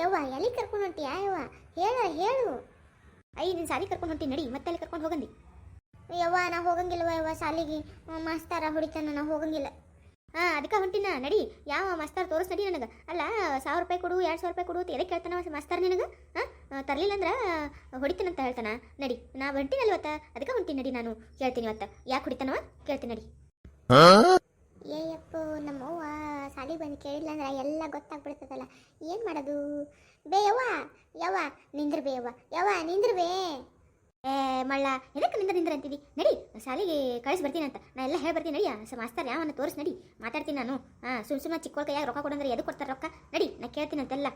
ಯವ್ವ ಎಲ್ಲಿ ಕರ್ಕೊಂಡು ಹೊಂಟಿ ಯವ್ವ? ಹೇಳ, ಹೇಳು. ಐ ನಿನ್ ಸಾಲಿ ಕರ್ಕೊಂಡು ಹೊಂಟಿ, ನಡಿ, ಮತ್ತೆ ಅಲ್ಲಿ ಕರ್ಕೊಂಡು ಹೋಗಂದಿ. ಯವ್ವ, ನಾ ಹೋಗಂಗಿಲ್ವ ಯವ್ವ, ಸಾಲಿಗೆ. ಮಾಸ್ತರ ಹೊಡಿತಾನ, ನಾ ಹೋಗಂಗಿಲ್ಲ. ಹಾ ಅದಕ್ಕೆ ಹೊಂಟಿನ, ನಡಿ. ಯಾವ ಮಾಸ್ತರ್ ತೋರಿಸ್, ನಡಿ ನನಗೆ. ಅಲ್ಲ, ಸಾವಿರ ರೂಪಾಯಿ ಕೊಡು, ಎರಡು ಸಾವಿರ ರೂಪಾಯಿ ಕೊಡು ಅಂತ ಎದಕ್ಕೆ ಹೇಳ್ತಾನ ಮಾಸ್ತಾರ್ ನಿನಗೆ? ಹಾಂ ತರಲಿಲ್ಲ ಅಂದ್ರೆ ಹೊಡಿತಾನಂತ ಹೇಳ್ತಾನ. ನಡಿ, ನಾ ಹೊಂಟಿನಲ್ವತ್ತ ಅದಕ್ಕೆ ಹೊಂಟಿನಿ ನಡಿ ನಾನು ಕೇಳ್ತೀನಿ ಇವತ್ತ. ಯಾಕೆ ಹೊಡಿತಾನವ? ಕೇಳ್ತೀನಿ, ನಡಿ. ಏಯಪ್ಪ ನಮ್ಮವ್ವ ಸಾಲಿಗೆ ಬಂದು ಕೇಳಿಲ್ಲ ಅಂದ್ರೆ ಎಲ್ಲ ಗೊತ್ತಾಗ್ಬಿಡ್ತದಲ್ಲ. ಏನು ಮಾಡೋದು? ಬೇ ಯವ್ವ ಯವ್ವ ನಿಂದ್ರ ಬೇ ಯವ್ವ. ಯವ್ವ ನಿಂದ್ರ ಬೇ ಏ ಮಳ್ಳ ಎದಕ್ಕೆ ನಿಂದ್ರ ನಿಂದ್ರ ಅಂತಿದಿ? ನಡಿ ಶಾಲಿಗೆ ಕಳಿಸಿ ಬರ್ತೀನಿ ಅಂತ. ನಾ ಎಲ್ಲ ಹೇಳಿ ಬರ್ತೀನಿ ನಡಿ. ಸ ಮಾಸ್ತರ್ ಯಾವನ್ನ ತೋರಿಸ್ ನಡಿ. ಮಾತಾಡ್ತೀನಿ ನಾನು. ಹಾಂ ಸುಮ್ ಸುಮ್ಮನೆ ಕೈಯಾಗ ರೊಕ್ಕ ಕೊಡಂದ್ರೆ ಎದಕ್ಕೆ ಕೊಡ್ತಾರೆ ರೊಕ್ಕ? ನಡಿ ನಾ ಕೇಳ್ತೀನಿ ಅಂತೆಲ್ಲ.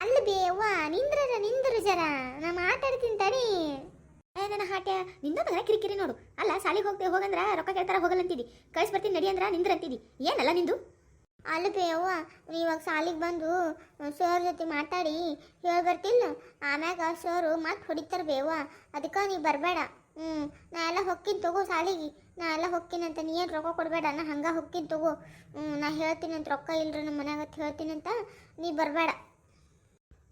ಅಲ್ಲ ಬೇ ಯವ್ವ ನಿಂದ್ರ ನಿಂದ್ರ ಜರ ನಾ ಮಾತಾಡ್ತೀನಿ ತಡಿ ಏ ನನ್ನ ಹಾಟ್ಯ ನಿಂದೊಂದು ಕಿರಿಕಿರಿ ನೋಡು. ಅಲ್ಲ ಸಾಲಿಗೆ ಹೋಗ್ತೇವೆ ಹೋಗಂದ್ರ ರೊಕ್ಕ ಕೇಳ್ತಾರ ಹೋಗಲ್ಲ ಅಂತಿದಿ ಕಳ್ಸಿ ಬರ್ತೀನಿ ನಡಿ ಅಂದ್ರ ನಿಂದ್ರ ಅಂತಿದಿ ಏನಲ್ಲ ನಿಂದು? ಅಲ್ಲ ಅವ್ವ ಇವಾಗ ಸಾಲಿಗೆ ಬಂದು ಸರ್ ಜೊತೆ ಮಾತಾಡಿ ಹೇಳಿ ಬರ್ತಿಲ್ಲ ಆಮ್ಯಾಗ ಸರು ಮತ್ತೆ ಹೊಡಿತಾರ ಬೇವ ಅದಕ್ಕೆ ನೀ ಬರಬೇಡ. ಹ್ಞೂ ನಾ ಎಲ್ಲ ಹೊಕ್ಕಿನ ತಗೋ ಸಾಲಿಗೆ ನಾ ಎಲ್ಲ ಹೊಕ್ಕಿನಂತ ನೀ ಏನು ರೊಕ್ಕ ಕೊಡಬೇಡ? ನಾ ಹಂಗೆ ಹೊಕ್ಕಿನ ತಗೋ. ಹ್ಞೂ ನಾ ಹೇಳ್ತೀನಿ ಅಂತ ರೊಕ್ಕ ಇಲ್ರಿ ನಮ್ಮ ಮನ್ಯಾಗ ಅಂತ ಹೇಳ್ತೀನಂತ ನೀ ಬರಬೇಡ.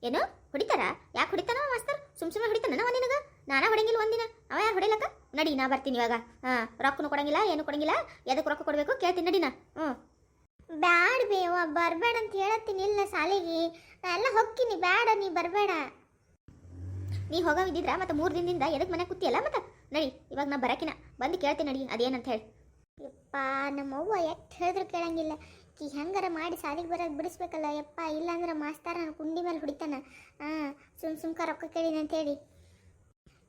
ಏನು? ಹೊಡಿತಾರ? ಯಾಕೆ ಹೊಡಿತಾನ ಮಾಸ್ತರ್? ಸುಮ್ ಸುಮ್ಮನೆ ಹೊಡಿತಾನ ಅವ ನಿನಗ? ನಾನಾ ಹೊಡಂಗಿಲ್ಲ ಒಂದಿನ. ಅವ ಯಾರು ಹೊಡಿಲಕ್ಕ? ನಡಿ ನಾ ಬರ್ತೀನಿ ಇವಾಗ. ಹಾಂ ರೊಕ್ಕನು ಕೊಡಂಗಿಲ್ಲ ಏನು ಕೊಡಂಗಿಲ್ಲ. ಎದಕ್ಕೆ ರೊಕ್ಕ ಕೊಡಬೇಕು ಕೇಳ್ತೀನಿ ನಡಿ ನಾ ಹ್ಞೂ ಬ್ಯಾಡ ಬೇವ ಬರಬೇಡ ಅಂತ ಹೇಳತ್ತೀನಿ ಇಲ್ಲ ಸಾಲಿಗೆ ನಾ ಎಲ್ಲ ಹೊಕ್ಕಿನಿ ಬ್ಯಾಡ ನೀ ಬರಬೇಡ. ನೀ ಹೋಗವಿದ್ದಿದ್ರ ಮತ್ತೆ ಮೂರು ದಿನದಿಂದ ಎದಕ್ಕೆ ಮನೆ ಕೂತಿಯಲ್ಲ ಮತ್ತೆ? ನಡಿ ಇವಾಗ ನಾ ಬರಕಿನ. ಬಂದು ಕೇಳ್ತೀನಿ ನಡಿ ಅದೇನಂತ ಹೇಳಿ. ಯಪ್ಪ ನಮ್ಮವ್ವ ಯಾಕೆ ಹೇಳಿದ್ರು ಕೇಳಂಗಿಲ್ಲ. ಕಿ ಹೆಂಗಾರ ಮಾಡಿ ಸಾಲಿಗೆ ಬರೋದು ಬಿಡಿಸ್ಬೇಕಲ್ಲ, ಯಪ್ಪ, ಇಲ್ಲಾಂದ್ರೆ ಮಾಸ್ತಾರ ನಾನು ಕುಂಡಿ ಮೇಲೆ ಹೊಡಿತಾನ. ಹಾಂ ಸುಮ್ ಸುಮ್ಕ ರೊಕ್ಕ ಕೇಳಿನ ಅಂತೇಳಿ.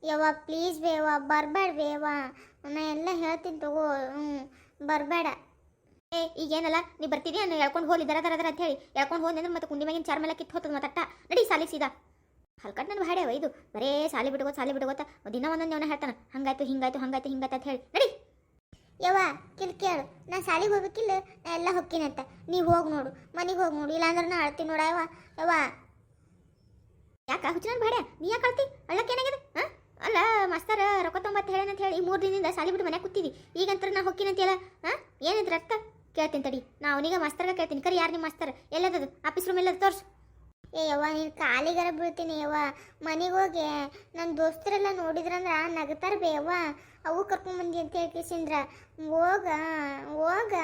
ಯವ್ವ ಪ್ಲೀಸ್ ಬೇವ ಬರಬೇಡ ಬೇವ ನಾ ಎಲ್ಲ ಹೇಳ್ತೀನಿ ತಗೋ ಹ್ಞೂ ಬರಬೇಡ ಏ, ಈಗೇನಲ್ಲ, ನೀ ಬರ್ತಿದ್ಯಾ? ನಾನು ಹೇಳ್ಕೊಂಡು ಹೋಲಿ ದರ ದರ ದರ ಅಂತ ಹೇಳಿ ಹೇಳ್ಕೊಂಡು ಹೋದ್ರೆ ಮತ್ತೆ ಕುಂಡಿ ಮ್ಯಾಗಿನ ಚಾರ್ ಮೇಲೆ ಕಿತ್ತು ಹೋತದ ಮತ್ತಟ್ಟ ನಡಿ ಸಾಲಿ ಸೀದಾ. ಹಲ್ಕಟ್ ನನ್ನ ಭಾಡ್ಯವ ಇದು. ಬರೇ ಸಾಲಿ ಬಿಡ್ಗೋತ್ ಸಾಲಿ ಬಿಡ್ಗೋತ ದಿನ ಒಂದೊಂದು ಅವನ ಹೇಳ್ತಾನ, ಹಂಗಾಯ್ತು, ಹಿಂಗಾಯ್ತು ಹಂಗಾಯ್ತು, ಹಿಂಗಾಯ್ತು ಅಂತ ಹೇಳಿ. ನಡಿ. ಯವ್ವ ಕಿಲ್ ಕೇಳು. ನಾ ಸಾಲಿಗೆ ಹೋಗ್ಬೇಕಿಲ್ಲ, ನಾ ಎಲ್ಲ ಹೊಕ್ಕಿನಂತ ನೀವು ಹೋಗಿ ನೋಡು, ಮನೆಗೆ ಹೋಗಿ ನೋಡು, ಇಲ್ಲಾಂದ್ರೆ ನಾ ಅಳ್ತೀನಿ ನೋಡ ಯವ್ವ. ಯವ್ವ. ಯಾಕೆ ಹುಚ್ಚಿನ ಬೇಡ ನೀ ಯಾಕೆ ಅಳ್ತಿ? ಅಳ್ಳಕ್ಕೆ ಏನಾಗಿದೆ ಹಾಂ? ಅಲ್ಲ, ಮಸ್ತಾರ ರೊಕ್ಕ ತೊಂಬತ್ತು ಹೇಳೇನಂತ ಹೇಳಿ ಮೂರು ದಿನದಿಂದ ಸಾಲಿ ಬಿಟ್ಟು ಮನೆಗೆ ಕೂತಿದ್ವಿ ಈಗಂತರ ನಾ ಹೊಕ್ಕಿನಂತೀಯಲ್ಲ ಹಾಂ? ಏನಂತ ಅರ್ಥ ಕೇಳ್ತೀನಿ ತಡಿ. ನಾ ಅವನಿಗೆ ಮಾಸ್ತರ್ಗ ಕೇಳ್ತೀನಿ. ಕರಿ ಯಾರು ನಿಮ್ಮ ಮಾಸ್ತರ್? ಎಲ್ಲದದು? ಆಫೀಸ್ ರೂಮ್ ಎಲ್ಲದ? ತೋರ್ಸು. ಏ ಯವ್ವ, ನೀನು ಕಾಲಿಗರ ಬೀಳ್ತೀನಿ ಯವ್ವ. ಮನೆಗೆ ಹೋಗಿ ನನ್ನ ದೋಸ್ತರೆಲ್ಲ ನೋಡಿದ್ರಂದ್ರ ನಗತಾರ ಬೇ ಯವ್ವ. ಅವು ಕರ್ಕೊಂಬಂದಿ ಅಂತ ಹೇಳ್ಕೇಸಿಂದ್ರ ಹೋಗ ಹೋಗ.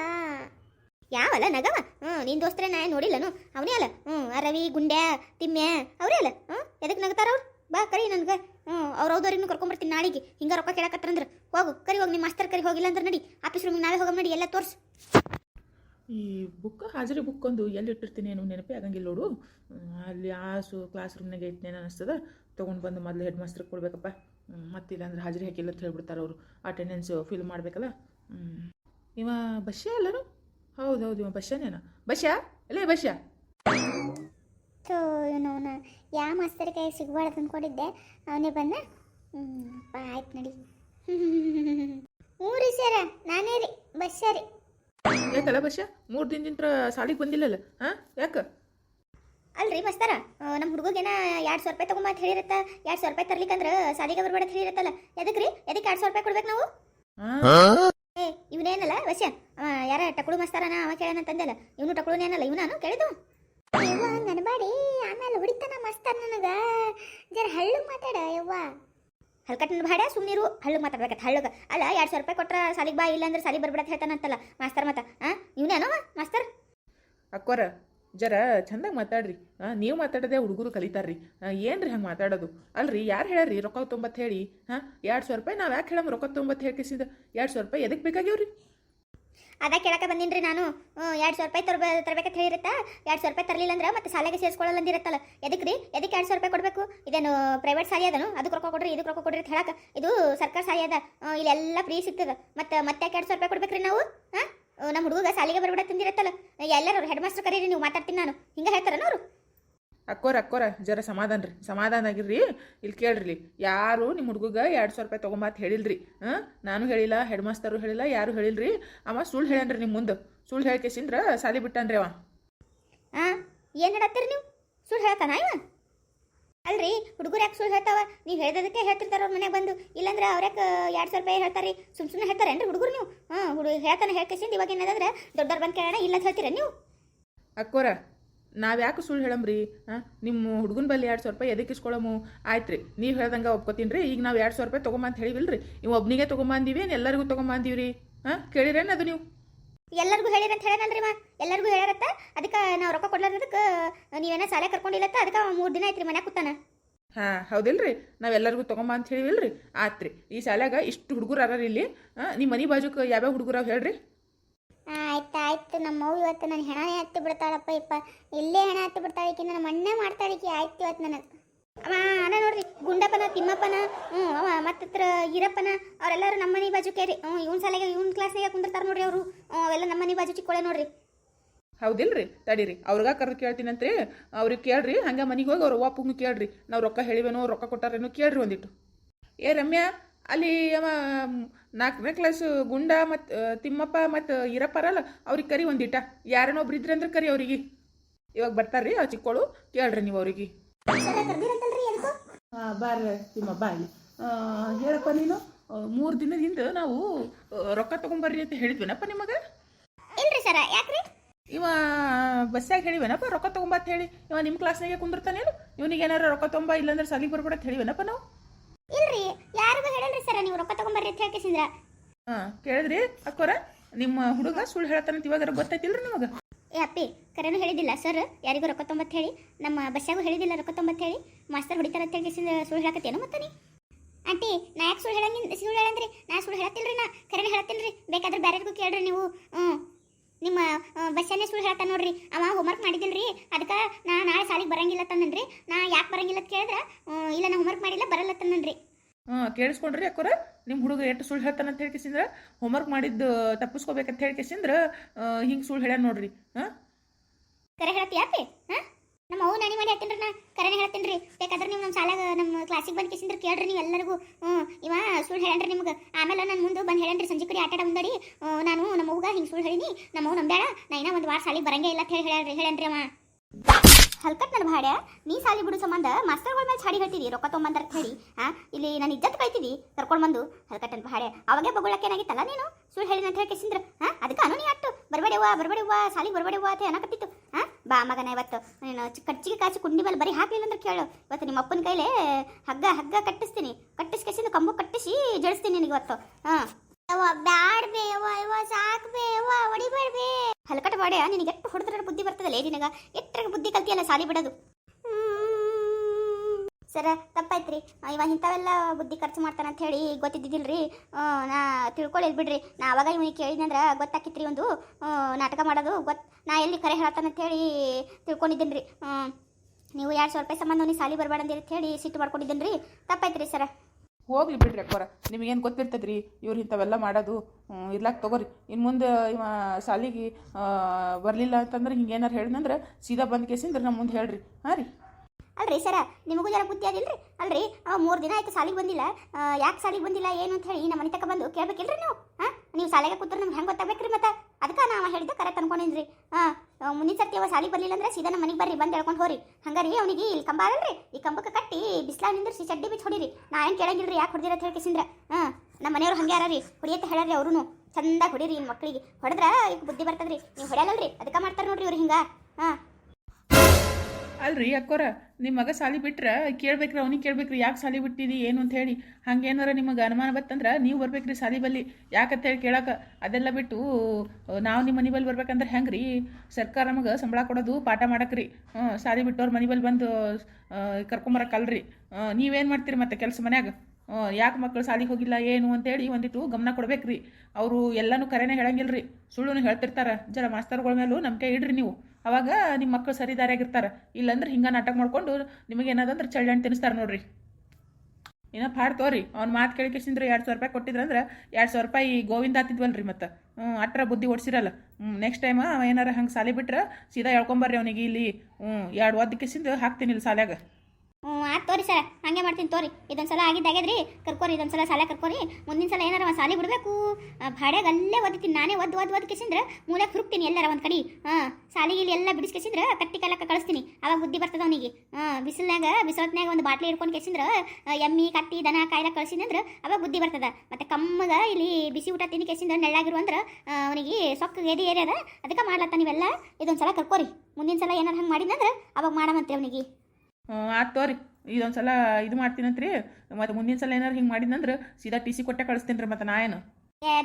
ಯಾವಲ್ಲ ನಗವ ಹ್ಞೂ ನಿನ್ನ ದೋಸ್ತರೆ ನಾ ನೋಡಿಲ್ಲನು. ಅವನೇ ಅಲ್ಲ. ಹ್ಞೂ ರವಿ, ಗುಂಡ್ಯಾ ತಿಮ್ಮೆ ಅವರೇ ಅಲ್ಲ. ಹ್ಞೂ ಎದಕ್ಕೆ ನಗತಾರ ಅವ್ರು? ಬಾ, ಕರಿ ನನಗೆ. ಹ್ಞೂ ಅವ್ರ ಹೌದವ್ರಿಗೂ ಕರ್ಕೊಂಬರ್ತೀನಿ ನಾಳೆಗೆ. ಹಿಂಗೆ ರೊಕ್ಕ ಕೇಳಕತ್ತಂದ್ರೆ ಹೋಗು, ಕರಿ ಹೋಗಿ ನಿಮ್ಮ ಮಾಸ್ತರ್ ಕರಿ ಹೋಗಿಲ್ಲ ಅಂದ್ರೆ ನಡಿ. ಆಫೀಸ್ ರೂಮಿಗೆ ನಾವೇ ಹೋಗಮ್ ನಡಿ, ಎಲ್ಲ ತೋರ್ಸು. ಈ ಬುಕ್ ಹಾಜರಿ ಬುಕ್ ಒಂದು ಎಲ್ಲಿ ಇಟ್ಟಿರ್ತೀನಿ ಏನು ನೆನಪೇ ಆಗಂಗಿಲ್ಲ ನೋಡು. ಅಲ್ಲಿ ಆ ಸು ಕ್ಲಾಸ್ ರೂಮ್ನಾಗೆ ಇಟ್ಟನೇನು ಅನಿಸ್ತದೆ ತೊಗೊಂಡು ಬಂದು ಮೊದಲು ಹೆಡ್ ಮಾಸ್ಟ್ರಿಗೆ ಕೊಡಬೇಕಪ್ಪ. ಹ್ಮ್, ಮತ್ತಿಲ್ಲ ಅಂದ್ರೆ ಹಾಜರಿ ಹಾಕಿಲ್ಲ ಅಂತ ಹೇಳ್ಬಿಡ್ತಾರೆ ಅವರು. ಅಟೆಂಡೆನ್ಸ್ ಫಿಲ್ ಮಾಡಬೇಕಲ್ಲ? ಇವ ಬಸ್ಯ ಎಲ್ಲರೂ? ಹೌದು ಹೌದು ಇವ ಬಶ್ಯನೇನ? ಬಶ್ಯ? ಎಲ್ಲೇ ಬಶ್ಯ? ಸೊ ಅವನ ಯಾವ ಮಾಸ್ತರ್ ಕೈ ಸಿಗಬಾರ್ದು ಅಂದ್ಕೊಂಡಿದ್ದೆ ಅವನೇ ಬಂದ? ಆಯ್ತು ನಡಿ. ಹ್ಞೂ ರೀ ಸರ ನಾನೇ ರೀ ಬಸ್ ರೀ. ಯಾಕಲ್ಲ ಬಸ್ಯಾ ಮೂರು ದಿನದಿಂದ ಸಾಲಿಗೆ ಬಂದಿಲ್ಲಲ್ಲ ಹಾಂ ಯಾಕೆ? ಅಲ್ರಿ ಮಸ್ತಾರ ನಮ್ಮ ಹುಡುಗಗೇನ ಎರಡು ಸಾವಿರ ರೂಪಾಯಿ ತಗೊಂಬ ಅಂತ ಹೇಳಿರತ್ತ ಎರಡು ಸಾವಿರ ರೂಪಾಯಿ ತರ್ಲಿಕ್ಕಂದ್ರೆ ಸಾಲಿಗೆ ಬರ್ಬೇಡ ಅಂತ ಹೇಳಿರತ್ತಲ್ಲ ಎದಕ್ಕೆ ರೀ ಎದಕ್ಕೆ ಎರಡು ಸಾವಿರ ರೂಪಾಯಿ ಕೊಡ್ಬೇಕು ನಾವು? ಹಲ್ಕಟ್ಟಿನ ಭಾಡ ಸುಮ್ಮನಿರು ಹಳ್ಳು ಮಾತಾಡ್ಬೇಕತ್ತ ಹಳ್ಳಗ. ಅಲ್ಲ, ಎರಡು ಸಾವಿರ ರೂಪಾಯಿ ಕೊಟ್ರ ಸಾಲಿಗೆ ಬಾ ಇಲ್ಲ ಅಂದ್ರೆ ಸಾಲಿಗೆ ಬರ್ಬಿಡತ್ತೆ ಹೇಳ್ತಾನಂತಲ್ಲ. ಮಾಸ್ತರ್ ಮತ್ತ ಹಾಂ ಇವನೇನೋ ಮಾಸ್ತರ್? ಅಕ್ಕೋರ, ಜರ ಚಂದಾಗಿ ಮಾತಾಡ್ರಿ. ನೀವು ಮಾತಾಡೋದೇ ಹುಡುಗರು ಕಲಿತಾರ್ರಿ. ಏನ್ರಿ ಹಂಗೆ ಮಾತಾಡೋದು? ಅಲ್ರಿ, ಯಾರು ಹೇಳ್ರಿ ರೊಕ್ಕ ತೊಂಬತ್ತು ಹೇಳಿ? ಹಾಂ ಎರಡು ಸಾವಿರ ರೂಪಾಯಿ ನಾವು ಯಾಕೆ ಹೇಳಮ್ ರೊಕ್ಕ ತೊಂಬತ್ತು ಹೇಳ್ಕಿಸಿದ? ಎರಡು ಸಾವಿರ ರೂಪಾಯಿ ಎದಕ್ಕೆ ಬೇಕಾಗ್ಯಾವ್ರಿ? ಅದ ಕೇಳಕ್ಕೆ ಬಂದಿನ್ರಿ ನಾನು. ಎರಡು ಸಾವಿರ ರೂಪಾಯಿ ತರ್ಬ, ತರ್ಬೇಕಂತ ಹೇಳಿರುತ್ತಾ? ಎರಡು ಸಾವಿರ ರೂಪಾಯಿ ತರಲಿಲ್ಲ ಅಂದ್ರೆ ಮತ್ತೆ ಸಾಲಿಗೆ ಸೇರಿಸ್ಕೊಳ್ಳಲ್ಲ ಅಂದಿರತ್ತಲ್ಲ. ಎದಕ್ಕೆ ರೀ? ಎದಕ್ಕೆ ಎರಡು ಸಾವಿರ ರೂಪಾಯಿ ಕೊಡಬೇಕು? ಇದೇನು ಪ್ರೈವೇಟ್ ಸಾಲಿ ಅದನು? ಅದಕ್ಕೆ ರೊಕ್ಕ ಕೊಡ್ರಿ, ಇದಕ್ಕೆ ರೊಕ್ಕ ಕೊಡ್ರಿ ಅಂತ ಹೇಳಕ್ಕೆ ಇದು ಸರ್ಕಾರ ಸಾಲಿ ಅದ. ಇಲ್ಲೆಲ್ಲ ಫ್ರೀ ಸಿಗ್ತದೆ. ಮತ್ತೆ ಮತ್ತೆ ಎರಡು ಸಾವಿರ ರೂಪಾಯಿ ಕೊಡ್ಬೇಕು ರೀ ನಾವು? ಹಾಂ? ನಮ್ಮ ಹುಡುಗ ಸಾಲಿಗೆ ಬರ್ಬಿಡ ತಂದಿರತ್ತಲ್ಲ ಎಲ್ಲರೂ ಹೆಡ್ ಮಾಸ್ಟರ್ ಕರೀರಿ, ನೀವು ಮಾತಾಡ್ತೀನಿ ನಾನು. ಹಿಂಗೆ ಹೇಳ್ತಾರನ ಅವರು? ಅಕ್ಕೋರ ಅಕ್ಕೋರ ಜರ ಸಮಾಧಾನ ರೀ ಸಮಾಧಾನ ಆಗಿರ್ರಿ. ಇಲ್ಲಿ ಕೇಳ್ರಿ ಯಾರು ನಿಮ್ಮ ಹುಡುಗಗ ಎರಡು ಸಾವಿರ ರೂಪಾಯಿ ತೊಗೊಂಬಾತ್ ಹೇಳಿಲ್ರಿ. ಹಾಂ ನಾನು ಹೇಳಿಲ್ಲ ಹೆಡ್ ಮಾಸ್ತರು ಹೇಳಿಲ್ಲ ಯಾರು ಹೇಳಿಲ್ರಿ. ಅವ ಸುಳ್ಳು ಹೇಳ್ಯಾನ್ರಿ ನಿಮ್ಮ ಮುಂದೆ. ಸುಳ್ಳು ಹೇಳ್ಕೇಸಿಂದ್ರ ಸಾಲಿ ಬಿಟ್ಟಾನ್ರಿ ಅವ. ಹಾಂ ಏನು ಹೇಳತ್ತೀರಿ ನೀವು? ಸುಳ್ಳು ಹೇಳ್ತಾನ ಇವ? ಅಲ್ರಿ ಹುಡುಗರು ಯಾಕೆ ಸುಳ್ಳು ಹೇಳ್ತಾವ? ನೀವು ಹೇಳ್ದದಕ್ಕೆ ಹೇಳ್ತಿರ್ತಾರ ಅವ್ರ ಮನೆಗೆ ಬಂದು. ಇಲ್ಲಾಂದ್ರೆ ಅವ್ರ್ಯಾಕೆ ಎರಡು ಸಾವಿರ ರೂಪಾಯಿ ಹೇಳ್ತಾರೆ? ಸುಮ್ ಸುಮ್ಮನೆ ಹೇಳ್ತಾರೇನ್ರಿ ಹುಡುಗರು ನೀವು? ಹಾಂ ಹುಡುಗ ಹೇಳ್ತಾನೆ ಹೇಳ್ಕೇಸಿಂದ ಇವಾಗ ಏನಾದ್ರೆ ದೊಡ್ಡವ್ರು ಬಂದು ಕೇಳೋಣ ಇಲ್ಲ ಅಂತ ಹೇಳ್ತೀರ ನೀವು? ಅಕ್ಕೋರ ನಾವು ಯಾಕೆ ಸುಳ್ಳು ಹೇಳಮ್ರಿ ಹಾಂ ನಿಮ್ಮ ಹುಡುಗನ ಬಲ್ಲಿ ಎರಡು ಸಾವಿರ ರೂಪಾಯಿ ಎದಕ್ಕೆ ಇಸ್ಕೊಳಮು? ಆಯ್ತು ರೀ ನೀವು ಹೇಳ್ದಂಗೆ ಒಪ್ಕೋತೀನಿ ರೀ ಈಗ ನಾವು ಎರಡು ಸಾವಿರ ರೂಪಾಯಿ ತೊಗೊಂಬಂತ ಹೇಳಿವಿಲ್ರಿ? ನೀವು ಒಬ್ಬನಿಗೆ ತೊಗೊಂಬಂದೀವಿ ಏನು ಎಲ್ಲರಿಗೂ ತೊಗೊಂಬಂದೀವಿ ರೀ ಹಾಂ ಕೇಳಿರೇನು ಅದು ನೀವು? ಎಲ್ಲರಿಗೂ ಹೇಳಿರಿ ಅಂತ ಹೇಳನಲ್ರಿ ಮಾ? ಎಲ್ಲರಿಗೂ ಹೇಳ್ಯಾರತ್ತ? ಅದಕ್ಕೆ ನಾವು ರೊಕ್ಕ ಕೊಡ್ಲಾರ್ದಕ್ಕೆ ನೀವೇನ ಸಾಲೆ ಕರ್ಕೊಂಡಿಲ್ಲತ್ತ? ಅದಕ್ಕೆ ಮೂರು ದಿನ ಆಯ್ತು ರೀ ಮನ್ಯಾಗ ಕೂತಾನ. ಹಾಂ ಹೌದಿಲ್ರಿ. ನಾವೆಲ್ಲರಿಗೂ ತೊಗೊಂಬ ಅಂತ ಹೇಳಿವಿಲ್ರಿ. ಆತ್ರಿ ಈ ಶಾಲ್ಯಾಗ ಇಷ್ಟು ಹುಡುಗರು ಅರ ಇಲ್ಲಿ. ನಿಮ್ಮ ಮನೆ ಬಾಜುಕ್ಕೆ ಯಾವ್ಯಾವ ಹುಡುಗರು ಹೇಳ್ರಿ? ಆಯ್ತು. ನಮ್ಮ ಅವ್ವ ಇವತ್ತು ನನ್ನ ಹೆಣನೇ ಹತ್ತಿ ಬಿಡ್ತಾಳಪ್ಪ, ಇಪ್ಪ. ಇಲ್ಲೇ ಹೆಣ ಹತ್ತಿ ಈಕಿ ನನ್ನ ಮಣ್ಣೆ ಮಾಡ್ತಾಳಿಕಿ ಆಯ್ತು ಇವತ್ತು ನನಗೆ. ಅವ ಅದ ನೋಡ್ರಿ, ಗುಂಡಪ್ಪನ, ತಿಮ್ಮಪ್ಪನ, ಹ್ಞೂ, ಅವ, ಮತ್ತತ್ರ ಈರಪ್ಪನ, ಅವರೆಲ್ಲರೂ ನಮ್ಮ ಮನೆ ಬಾಜು ಕೇರಿ ಹ್ಞೂ, ಇವ್ನ ಸಾಲಿಗೆ ಇವ್ನ ಕ್ಲಾಸ್ನಾಗೆ ಕುಂದಿರ್ತಾರೆ ನೋಡ್ರಿ ಅವರು. ಅವೆಲ್ಲ ನಮ್ಮ ಮನೆ ಬಾಜು ಚಿಕ್ಕೋಳೆ ನೋಡ್ರಿ. ಹೌದಿಲ್ರಿ, ತಡೀರಿ. ಅವ್ರಿಗ ಕರೆದು ಕೇಳ್ತೀನಂತ್ರಿ. ಅವ್ರಿಗೆ ಕೇಳ್ರಿ, ಹಂಗೆ ಮನೆಗೆ ಹೋಗಿ ಅವ್ರ ಅವ್ವ ಕೇಳ್ರಿ. ನಾವು ರೊಕ್ಕ ಹೇಳಿವೇನೋ, ರೊಕ್ಕ ಕೊಟ್ಟಾರೇನೋ ಕೇಳ್ರಿ ಒಂದಿಟ್ಟು. ಏ ರಮ್ಯಾ ಅಲ್ಲಿ ಅವ ನಾಲ್ಕನೇ ಕ್ಲಾಸು ಗುಂಡ ಮತ್ತು ತಿಮ್ಮಪ್ಪ ಮತ್ತು ಇರಪ್ಪರಲ್ಲ ಅವ್ರಿಗೆ ಕರಿ ಒಂದಿಟ. ಯಾರನ್ನೋ ಒಬ್ರು ಇದ್ರಂದ್ರೆ ಕರಿ ಅವ್ರಿಗೆ. ಇವಾಗ ಬರ್ತಾರ್ರಿ ಆ ಚಿಕ್ಕೋಳು ಕೇಳ್ರಿ ನೀವು ಅವ್ರಿಗೆ. ಹಾಂ ಬಾರ್ರಿ ಬಾರ ತಿಮ್ಮ ಬಾಯಿ ಹೇಳಪ್ಪ ನೀನು ಮೂರು ದಿನದಿಂದ ನಾವು ರೊಕ್ಕ ತೊಗೊಂಬರ್ರಿ ಅಂತ ಹೇಳಿದ್ವೇನಪ್ಪ ನಿಮಗೆ? ಇಲ್ರಿ ಸರ ಯಾಕ್ರಿ? ಇವ ಬಸ್ಸಾಗ ಹೇಳಿವೇನಪ್ಪ ರೊಕ್ಕ ತೊಗೊಂಬ ಅಂತ ಹೇಳಿ. ಇವ ನಿಮ್ಮ ಕ್ಲಾಸ್ನಾಗೆ ಕುಂದಿರ್ತಾನೇನು? ಇವನಿಗೆ ಏನಾರ ರೊಕ್ಕ ತೊಂಬ ಇಲ್ಲಾಂದ್ರೆ ಸಾಲಿಗೆ ಬರ್ಬೇಡ ಅಂತ ಹೇಳಿವೇನಪ್ಪ ನಾವು? ಇಲ್ರಿ ಯಾರಿಗೂ ಹೇಳಲ್ರಿ ಸರ್ ನೀವು ರೊಕ್ಕ ತಗೊಂಬರ್ರಿ ಅಂತ ಹೇಳ್ಕೇಸಿಂದ್ರ ಹಾ ಕೇಳಿದ್ರಿ ಅಕ್ಕೋರ ನಿಮ್ಮ ಹುಡುಗ ಸುಳ್ಳು ಹೇಳ್ತಾನಂತ ಇವಾಗ ಗೊತ್ತೈತಿಲ್ರಿ ನಿಮಗೆ? ಏ ಅಪ್ಪಿ ಕರೆನೂ ಹೇಳಿದಿಲ್ಲ ಸರ್ ಯಾರಿಗೂ ರೊಕ್ಕ ತೊಂಬತ್ತು ಹೇಳಿ ನಮ್ಮ ಬಸ್ಸಾಗೂ ಹೇಳಿದಿಲ್ಲ ರೊಕ್ಕ ತೊಂಬತ್ತು ಹೇಳಿ ಮಾಸ್ತರ್ ಹೊಡಿತಾರ ಅಂತ ಹೇಳಿ ಸುಳ್ಳು ಹೇಳಕತ್ತೇನು ಮತ್ತೆ ನೀ? ಆಂಟಿ ನಾ ಯಾಕೆ ಸುಳ್ಳು ಹೇಳಂಗಿಲ್ಲ ಸುಳ್ಳು ಹೇಳಂದ್ರಿ ನಾ ಸುಳ್ಳು ಹೇಳತ್ತಿಲ್ರಿ ನಾ ಕರೆನ ಹೇಳತ್ತಿಲ್ರಿ ಬೇಕಾದ್ರೆ ಬೇರೆಗೂ ಕೇಳ್ರಿ ನೀವು ಹ್ಞೂ ನಿಮ್ಮ ಬಸ್ಸನ್ನೇ ಸುಳ್ಳು ಹೇಳ್ತಾನೆ ನೋಡ್ರಿ. ಅವ ಹೋಮ್ವರ್ಕ್ ಮಾಡಿದಿಲ್ರಿ ಅದಕ್ಕೆ ನಾ ನಾಳೆ ಸಾಲಿಗೆ ಬರಂಗಿಲ್ಲ ತಂದನ್ರಿ ನಾ ಯಾಕೆ ಬರಂಗಿಲ್ಲ ಅಂತ ಕೇಳಿದ್ರೆ ಹ್ಮ್, ಇಲ್ಲ ನಾ ಹೋಮ್ವರ್ಕ್ ಮಾಡಿಲ್ಲ ಬರಲ್ಲ ತಂದನ್ರಿ ಹಾಂ ಕೇಳಿಸ್ಕೊಂಡ್ರಿ ಅಕ್ಕೋರ. ನಿಮ್ಮ ಹುಡುಗ ಎಷ್ಟು ಸುಳ್ಳು ಹೇಳ್ತಾನಂತ ಹೇಳ್ಕೇಸಿಂದ್ರ ಹೋಮ್ವರ್ಕ್ ಮಾಡಿದ್ದು ತಪ್ಪಿಸ್ಕೋಬೇಕಂತ ಹೇಳ್ಕೇಸಿಂದ್ರ ಹಿಂಗೆ ಸುಳ್ಳು ಹೇಳ್ಯಾನ ನೋಡ್ರಿ. ಹಾಂ? ಕರೆ ಹೇಳ್ತಿ ಯಾಕೆ ಹಾಂ? ನಮ್ಮ ಅವು ನಾನಿ ಮಾಡಿ ಹಾಕ್ತೀನಿ ನಾ. ಕರೆನೇ ಹೇಳ್ತೀನಿ ಬೇಕಾದ್ರೆ ನೀವು ನಮ್ಮ ಸಾಲಾಗ ನಮ್ಮ ಕ್ಲಾಸಿಗೆ ಬಂದು ಕಿಸಿಂದ್ರೆ ಕೇಳ್ರಿ ನೀವು ಎಲ್ಲರಿಗೂ. ಇವ ಸುಳ್ಳು ಹೇಳಣ್ರಿ ನಿಮ್ಗೆ. ಆಮೇಲೆ ನಾನು ಮುಂದೆ ಬಂದು ಹೇಳಣ್ರಿ ಸಂಜೆ ಕಡೆ ಆಟ ಆಡ ಮುಂದಡಿ. ನಾನು ನಮ್ಮ ಅವ್ಗ ಹಿಂಗೆ ಸುಳ್ಳು ಹೇಳಿನಿ. ನಮ್ಮ ಅವ್ವ ನಂಬ್ಯಾಳ. ನಾ ಇನ್ನ ಒಂದು ವಾರ ಸಾಲಿಗೆ ಬರಂಗೇ ಇಲ್ಲ ಅಂತ ಹೇಳಿ ಹೇಳ್ರಿ ಹೇಳಣ್ರಿ ಅವ. ಹಲ್ಕಟ್ ನನ್ನ ನೀ ಸಾಲಿ ಬಿಡು ಸಂಬಂಧ ಮಾಸ್ತರ್ಗಳ ಮೇಲೆ ಛಾಡಿ ಹೇಳ್ತೀರಿ ರೊಕ್ಕ ತೊಗೊಂಬಂದ್ರ ಅಂತ ಹೇಳಿ ಹಾ ಇಲ್ಲಿ ನಾನು ಇಜ್ಜತ್ ಕಾಯ್ತೀವಿ ಕರ್ಕೊಂಡು ಬಂದು ಹಲ್ಕಟ್ ನನ್ನ ಭಾಡ್ಯ, ಅವಾಗೆ ಬಗೊಳಕ್ಕೆ ಏನಾಗಿತ್ತಲ್ಲ ನೀನು? ಸುಳ್ಳು ಹೇಳಿ ಅಂತ ಹೇಳಿ ಕಿಸಿಂದ್ರ ಹಾ ಅದಕ್ಕೆ ಅನು ನೀ ಅಟ್ಟು, ಬರಬೇಡವ್ವ ಬರಬೇಡವ್ವ, ಸಾಲಿಗೆ ಬರಬೇಡವ್ವ ಅಂತ ಅನ್ನಕತ್ತಿತ್ತು ಹಾ ಬಾ ಮಗನ ಇವತ್ತು, ನೀನು ಕಚ್ಚಿಗೆ ಕಾಚಿ ಕುಂಡಿ ಮೇಲೆ ಬರೀ ಹಾಕಲಿಲ್ಲ ಅಂದ್ರೆ ಕೇಳು, ಇವತ್ತು ನಿಮ್ಮ ಅಪ್ಪನ ಕೈಲೇ ಹಗ್ಗ ಹಗ್ಗ ಕಟ್ಟಿಸ್ತೀನಿ ಕಟ್ಟಿಸ್ಕೆಸಿಂದ ಕಂಬು ಕಟ್ಟಿಸಿ ಜಡಿಸ್ತೀನಿ ನಿನಗೆ ಇವತ್ತು ಹಾ ಬ್ಯಾಡ್ ಬೇವ ಇವ ಸಾಕ್ ಬೇವ ಹೊಡಿಬೇಡ ಹಲಕಟ ಮಾಡ್ಯ ನಿನಗೆ ಎಷ್ಟು ಹೊಡೆದ್ರ ಬುದ್ಧಿ ಬರ್ತದಲ್ಲ ನಿನಗ? ಎಟ್ಟರ ಬುದ್ಧಿ ಕಲ್ತಿಯಲ್ಲ ಸಾಲಿ ಬಿಡೋದು? ಸರ, ತಪ್ಪಾಯ್ತ್ರಿ. ಇವ ಇಂಥವೆಲ್ಲ ಬುದ್ಧಿ ಖರ್ಚು ಮಾಡ್ತಾನೆ ಅಂತ ಹೇಳಿ ಗೊತ್ತಿದ್ದಿದ್ದಿಲ್ರಿ. ರೀ ನಾ ತಿಳ್ಕೊಳ್ಳಿ ಬಿಡ್ರಿ. ನಾ ಅವಾಗ ಇವನಿಗೆ ಕೇಳಿದ್ನಂದ್ರೆ ಗೊತ್ತಾಕಿತ್ರಿ ಒಂದು. ನಾಟಕ ಮಾಡೋದು ಗೊತ್ತು ನಾ ಎಲ್ಲಿ ಕರೆ ಅಂತ ಹೇಳಿ ತಿಳ್ಕೊಂಡಿದ್ದೀನಿ ರೀ ನೀವು ಎರಡು ಸಾವಿರ ರೂಪಾಯಿ ಸಂಬಂಧ ಸಾಲಿ ಬರಬೇಡ ಅಂತ ಹೇಳಿ ಸಿಟ್ಟು ಮಾಡ್ಕೊಂಡಿದ್ದೀನಿ ರೀ ತಪ್ಪಾಯ್ತ್ರಿ ಸರ. ಹೋಗ್ಲಿ ಬಿಡ್ರಿ ಅಕ್ಕೋರ ನಿಮಗೇನು ಗೊತ್ತಿರ್ತದ್ರಿ? ಇವ್ರು ಇಂಥವೆಲ್ಲ ಮಾಡೋದು ಇರ್ಲಾಕ್ ತಗೋರಿ. ಇನ್ನು ಮುಂದೆ ಇವ ಸಾಲಿಗೆ ಬರಲಿಲ್ಲ ಅಂತಂದ್ರೆ ಹಿಂಗೆ ಏನಾರು ಹೇಳಿದಂದ್ರೆ ಸೀದಾ ಬಂದು ಕೇಸಿಂದ್ರೆ ನಮ್ಮ ಮುಂದೆ ಹೇಳ್ರಿ. ಹಾಂ ರೀ? ಅಲ್ರಿ ಸರ, ನಿಮಗೂ ಜರ ಬುದ್ಧಿ ಅದಿಲ್ರಿ? ಅಲ್ರಿ ಮೂರು ದಿನ ಆಯ್ತು ಸಾಲಿಗೆ ಬಂದಿಲ್ಲ. ಯಾಕೆ ಸಾಲಿಗೆ ಬಂದಿಲ್ಲ ಏನು ಅಂತ ಹೇಳಿ ನಮ್ಮ ಮನೆ ತಕ ಬಂದು ಕೇಳ್ಬೇಕಿಲ್ರಿ ನೀವು? ಹಾಂ? ನೀವು ಶಾಲೆಗೆ ಕೂತ್ರೆ ನಮ್ಗೆ ಹೆಂಗೆ ಗೊತ್ತಾಗ್ಬೇಕ್ರಿ ಮತ್ತೆ? ಅದಕ್ಕೆ ನಾವು ಹೇಳಿದ್ದು ಕರೆ ರೀ ಹಾಂ ಮುಂದಿನ ಸರ್ತಿ ಅವ ಶಾಲೆಗೆ ಬರಲಿಲ್ಲ ಅಂದ್ರೆ ಸೀದಾ ನಮ್ಮ ಮನೆಗೆ ಬರ್ರಿ, ಬಂದು ಹೇಳ್ಕೊಂಡು ಹೋರಿ. ಹಂಗಾರಿ ಅವನಿಗೆ ಇಲ್ಲಿ ಕಂಬ ಆಗಲ್ರಿ? ಈ ಕಂಬಕ್ಕೆ ಕಟ್ಟಿ ಬಿಸ್ಲಾಗ ನಿಂದ್ರಿಸಿ ಚಡ್ಡಿ ಬಿಚ್ಚಿ ಹೊಡಿರಿ. ನಾ ಏನು ಕೇಳಂಗಿಲ್ರಿ, ಯಾಕೆ ಹೊಡೆದಿರ ಅಂತ ಹೇಳ್ಕಿಸಿಂದ್ರ ಹಾಂ ನಮ್ಮ ಮನೆಯವ್ರು ಹಂಗೆ ಯಾರ ಹೊಡಿಯತ್ತೆ ಹೇಳ್ರಿ ಅವರು ಚಂದ ಹೊಡಿರಿ ಇನ್ನು ಮಕ್ಕಳಿಗೆ ಹೊಡೆದ್ರೆ ಈಗ ಬುದ್ಧಿ ಬರ್ತದ್ರಿ. ನೀವು ಹೊಡೆಯಲ್ಲಲ್ರಿ ಅದಕ್ಕೆ ಮಾಡ್ತಾರೆ ನೋಡ್ರಿ ಇವ್ರು ಹಿಂಗೆ. ಹಾಂ ಅಲ್ರಿ ಅಕ್ಕೋರ ನಿಮ್ಮ ಮಗ ಸಾಲಿ ಬಿಟ್ರೆ, ಕೇಳ್ಬೇಕ್ರಿ, ಅವ್ನಿಗೆ ಕೇಳ್ಬೇಕ್ರಿ, ಯಾಕೆ ಸಾಲಿ ಬಿಟ್ಟಿದಿ, ಏನು ಅಂತ ಹೇಳಿ. ಹಂಗೇನಾರ ನಿಮಗೆ ಅನುಮಾನ ಬತ್ತಂದ್ರೆ ನೀವು ಬರ್ಬೇಕ್ರಿ ಸಾಲಿ ಬಲ್ಲಿ. ಯಾಕಂತ ಹೇಳಿ ಕೇಳಕ್ಕೆ ಅದೆಲ್ಲ ಬಿಟ್ಟು, ನಾವು ನಿಮ್ಮ ಮನೆ ಬಲ್ಲಿ ಬರ್ಬೇಕಂದ್ರೆ ಹೆಂಗೆ ಸರ್ಕಾರ ನಮಗೆ ಸಂಬಳ ಕೊಡೋದು, ಪಾಠ ಮಾಡಕ್ರಿ. ಹ್ಞೂ ಸಾಲಿ ಬಿಟ್ಟವ್ರ ಮನೆ ಬಲ್ಲಿ ಬಂದು ಕರ್ಕೊಂಬರಕ್ಕಲ್ರಿ ನೀವೇನು ಮಾಡ್ತೀರಿ ಮತ್ತೆ ಕೆಲಸ ಮನ್ಯಾಗ? ಯಾಕೆ ಮಕ್ಕಳು ಸಾಲಿಗೆ ಹೋಗಿಲ್ಲ, ಏನು ಅಂತೇಳಿ ಒಂದಿಟ್ಟು ಗಮನ ಕೊಡ್ಬೇಕ್ರಿ. ಅವರು ಎಲ್ಲನೂ ಕರೆನೇ ರೀ ಸುಳ್ಳುನು ಹೇಳ್ತಿರ್ತಾರೆ. ಜರ ಮಾಸ್ತರ್ಗಳ ಮೇಲೂ ನಂಬಿಕೆ ಇಡ್ರಿ ನೀವು. ಅವಾಗ ನಿಮ್ಮ ಮಕ್ಕಳು ಸರಿ ದಾರಿಯಾಗಿರ್ತಾರೆ ಇಲ್ಲಾಂದ್ರೆ ಹಿಂಗೆ ನಾಟಕ ಮಾಡ್ಕೊಂಡು ನಿಮಗೆ ಏನಾದಂದ್ರೆ ಚಳ್ಳಣ್ಣು ತಿನ್ನಿಸ್ತಾರೆ ನೋಡ್ರಿ. ಏನೋ ಪಾಡ್ ತೋರಿ. ಅವ್ನು ಮಾತು ಕೇಳಿಕೆಸಿಂದ್ರೆ ಎರಡು ಸಾವಿರ ರೂಪಾಯಿ ಕೊಟ್ಟಿದ್ರಂದ್ರೆ ಎರಡು ಸಾವಿರ ರೂಪಾಯಿ ಗೋವಿಂದ ಆತಿದ್ವಲ್ರಿ ಮತ್ತೆ. ಅಟ್ರ ಬುದ್ಧಿ ಓಡಿಸಿರಲ್ಲ. ನೆಕ್ಸ್ಟ್ ಟೈಮ್ ಏನಾರ ಹಂಗೆ ಸಾಲಿ ಬಿಟ್ರೆ ಸೀದಾ ಹೇಳ್ಕೊಂಬರ್ರಿ ಅವನಿಗೆ ಇಲ್ಲಿ. ಹ್ಞೂ ಎರಡು ಒದ್ದಕ್ಕೆಸಿಂದ ಹಾಕ್ತೀನಿ ಇಲ್ಲಿ ಸಾಲ್ಯಾಗ ಆಯ್ತು ತೋರಿ ಸರ್. ಹಂಗೆ ಮಾಡ್ತೀನಿ ತೋರಿ. ಇದೊಂದು ಸಲ ಆಗಿದ್ದಾಗ್ಯದ್ರಿ ಕರ್ಕೋರಿ ಇದೊಂದು ಸಲ ಸಾಲ ಕರ್ಕೋರಿ. ಮುಂದಿನ ಸಲ ಏನಾರ ಒಂದು ಸಾಲಿ ಬಿಡಬೇಕು. ಭಾಡ್ಯಾಗ ಅಲ್ಲೇ ಓದ್ತೀನಿ. ನಾನೇ ಒದ್ದು ಒದ್ದು ಒದ್ದು ಕೆಸಿಂದ್ರೆ ಮೂಲೆಗೆ ಹುರುಕ್ತೀನಿ ಎಲ್ಲಾರ ಒಂದು ಕಡೆ. ಹಾಂ ಸಾಲಿಗಿಲಿ ಎಲ್ಲ ಬಿಡಿಸ್ಕೆಸಿಂದ್ರೆ ಕಟ್ಟಿ ಕಾಲಕ್ಕೆ ಕಳಿಸ್ತೀನಿ. ಅವಾಗ ಬುದ್ಧಿ ಬರ್ತದ ಅವನಿಗೆ. ಹಾಂ ಬಿಸಿಲ್ನಾಗ ಬಿಸಿಲತ್ನಾಗ ಒಂದು ಬಾಟ್ಲಿ ಹಿಡ್ಕೊಂಡು ಕೆಸಿಂದ್ರೆ ಎಮ್ಮಿ, ಕತ್ತಿ, ದನ ಕಾಯ್ದ ಕಳ್ಸಿದ್ರೆ ಅವಾಗ ಬುದ್ಧಿ ಬರ್ತದ. ಮತ್ತು ಕಮ್ಮಗ ಇಲ್ಲಿ ಬಿಸಿ ಊಟ ತಿಂದು ಕೆಸಿಂದ್ರೆ ನೆಳ್ಳಾಗಿರು ಅಂದ್ರೆ ಅವನಿಗೆ ಸೊಕ್ಕ ಎದಿ ಏರಿಯದ ಅದಕ್ಕೆ ಮಾಡ್ಲತ್ತ ನೀವೆಲ್ಲ. ಇದೊಂದು ಸಲ ಕರ್ಕೋರಿ. ಮುಂದಿನ ಸಲ ಏನಾರು ಹಂಗೆ ಮಾಡಿದಂದ್ರೆ ಅವಾಗ ಮಾಡಮಂತೆ ಅವನಿಗೆ. ಆಯ್ತು ತೋರಿ. ಇದೊಂದು ಸಲ ಇದು ಮಾಡ್ತೀನಂತ್ರಿ. ಮತ್ತು ಮುಂದಿನ ಸಲ ಏನಾರು ಹಿಂಗೆ ಮಾಡಿದ್ನಂದ್ರೆ ಸೀದಾ ಟಿ ಸಿ ಕೊಟ್ಟೆ ಕಳಿಸ್ತೀನಿ ರೀ ಮತ್ತು ನಾ ಏನು.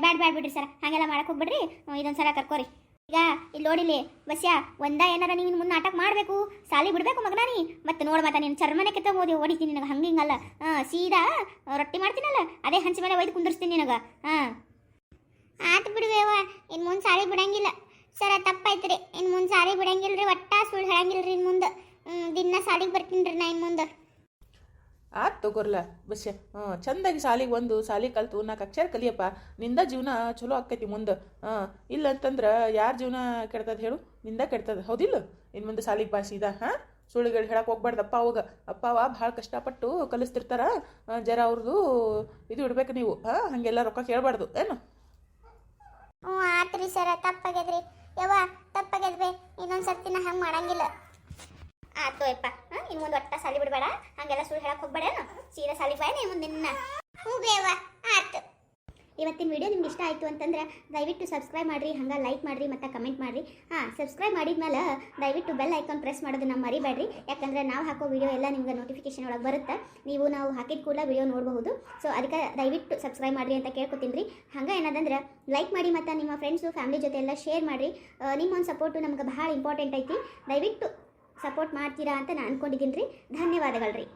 ಬ್ಯಾಡ್ ಬ್ಯಾಡ್ ಬಿಡ್ರಿ ಸರ್. ಹಾಗೆಲ್ಲ ಮಾಡಕ್ ಹೋಗ್ಬಿಡ್ರಿ. ಇದೊಂದ್ ಸಲ ಕರ್ಕೋರಿ. ಈಗ ಇಲ್ಲಿ ನೋಡಿಲಿ ಬಸ್ಯಾ, ಒಂದ ಏನಾರ ನೀನು ಮುಂದೆ ನಾಟಕ ಮಾಡಬೇಕು, ಸಾಲಿ ಬಿಡಬೇಕು ಮಗನ ನೀ. ಮತ್ತೆ ನೋಡ್ ಮತ್ತೆ ನೀನು ಚರ್ಮನೆ ಕೆತ್ತ ಓದಿ ಹೊಡಿತೀನಿ ನಿನಗೆ, ಹಂಗೆ ಹಿಂಗಲ್ಲ ಸೀದಾ ರೊಟ್ಟಿ ಮಾಡ್ತೀನಲ್ಲ, ಅದೇ ಹಂಚಿ ಮೇಲೆ ಒಯ್ದು ಕುಂದಿರ್ಸ್ತೀನಿ ನಿನಗೆ. ಹಾಂ. ಆತು ಬಿಡುವೇವ ಇನ್ನು ಮುಂದೆ ಸಾಲಿ ಬಿಡಂಗಿಲ್ಲ. ಸರ ತಪ್ಪಾಯ್ತು ರೀ ಇನ್ನು ಮುಂದೆ ಸಾಲಿ ಬಿಡಂಗಿಲ್ಲ ರೀ ಒಟ್ಟ ಸುಳ್ಳು ಹೇಳಂಗಿಲ್ಲ ರೀ ಇನ್ನು ಮುಂದೆ. ದಿನ ಸಾಲಿಗೆ ಬರ್ತೀನಿ ರೀ ನಾ ಇನ್ನು ಮುಂದೆ. ಆತ್ ತಗೋರ್ಲ ಬಸ್ಯ. ಹ್ಞೂ ಚಂದಾಗಿ ಸಾಲಿಗೆ ಒಂದು ಸಾಲಿ ಕಲ್ತು ನಾಲ್ಕು ಅಕ್ಷರ ಕಲಿಯಪ್ಪ. ನಿಂದ ಜೀವನ ಚಲೋ ಆಕೈತಿ ಮುಂದೆ. ಹಾಂ ಇಲ್ಲ ಅಂತಂದ್ರೆ ಯಾರ ಜೀವನ ಕೆಡ್ತದ ಹೇಳು? ನಿಂದ ಕೆಡ್ತದ ಹೌದಿಲ್ಲ? ಇನ್ನು ಮುಂದೆ ಸಾಲಿಗೆ ಬಾ ಸೀದಾ ಹಾಂ? ಸುಳ್ಳುಗಳು ಹೇಳಕ್ಕೆ ಹೋಗ್ಬಾರ್ದು ಅಪ್ಪ ಅವಾಗ. ಅಪ್ಪ ಅವ ಭಾಳ ಕಷ್ಟಪಟ್ಟು ಕಲಿಸ್ತಿರ್ತಾರ. ಜರ ಅವ್ರದ್ದು ಇದು ಇಡ್ಬೇಕು ನೀವು. ಹಾಂ ಹಾಗೆಲ್ಲ ರೊಕ್ಕ ಕೇಳಬಾರ್ದು. ಏನು? ಹ್ಞೂ ಆತ್ರಿ ಸರ ತಪ್ಪಾಗ್ಯದ್ರಿ. ಯವ್ವ ತಪ್ಪಾಗ್ಯದ್ಬೇ ಇನ್ನೊಂದು ಸರ್ತಿನ ಹಂಗೆ ಮಾಡಂಗಿಲ್ಲ. ಆತು ಅಪ್ಪ ಇನ್ನು ಒಟ್ಟ ಸಾಲಿ ಬಿಡಬೇಡ. ಹಂಗೆಲ್ಲ ಸುಳ್ಳು ಹೇಳಕ್ಕೆ ಹೋಗ್ಬೇಡೇನು ಸೀದಾ ಸಾಲಿ ಬಾಯ್ ನೀವು ಬೇವ ಆತು ಇವತ್ತಿನ ವಿಡಿಯೋ ನಿಮ್ಗೆ ಇಷ್ಟ ಆಯಿತು ಅಂತಂದ್ರೆ ದಯವಿಟ್ಟು ಸಬ್ಸ್ಕ್ರೈಬ್ ಮಾಡಿರಿ, ಹಂಗೆ ಲೈಕ್ ಮಾಡಿರಿ, ಮತ್ತು ಕಮೆಂಟ್ ಮಾಡಿರಿ. ಹಾಂ ಸಬ್ಸ್ಕ್ರೈಬ್ ಮಾಡಿದ್ಮೇಲೆ ದಯವಿಟ್ಟು ಬೆಲ್ ಐಕಾನ್ ಪ್ರೆಸ್ ಮಾಡೋದನ್ನ ಮರಿಬೇಡ್ರಿ. ಯಾಕಂದ್ರೆ ನಾವು ಹಾಕೋ ವಿಡಿಯೋ ಎಲ್ಲ ನಿಮ್ಗೆ ನೋಟಿಫಿಕೇಶನ್ ಒಳಗೆ ಬರುತ್ತೆ. ನೀವು ನಾವು ಹಾಕಿದ ಕೂಡ ವಿಡಿಯೋ ನೋಡಬಹುದು. ಸೊ ಅದಕ್ಕೆ ದಯವಿಟ್ಟು ಸಬ್ಸ್ಕ್ರೈಬ್ ಮಾಡಿರಿ ಅಂತ ಕೇಳ್ಕೊತೀನಿ ರೀ ಹಂಗೆ ಏನದಂದ್ರೆ ಲೈಕ್ ಮಾಡಿ ಮತ್ತು ನಿಮ್ಮ ಫ್ರೆಂಡ್ಸು ಫ್ಯಾಮಿಲಿ ಜೊತೆ ಎಲ್ಲ ಶೇರ್ ಮಾಡಿರಿ. ನಿಮ್ಮ ಒಂದು ಸಪೋರ್ಟು ನಮ್ಗೆ ಭಾಳ ಇಂಪಾರ್ಟೆಂಟ್ ಐತಿ. ದಯವಿಟ್ಟು ಸಪೋರ್ಟ್ ಮಾಡ್ತೀರಾ ಅಂತ ನಾನು ಅನ್ಕೊಂಡಿದ್ದೀನಿ ರೀ. ಧನ್ಯವಾದಗಳು ರೀ.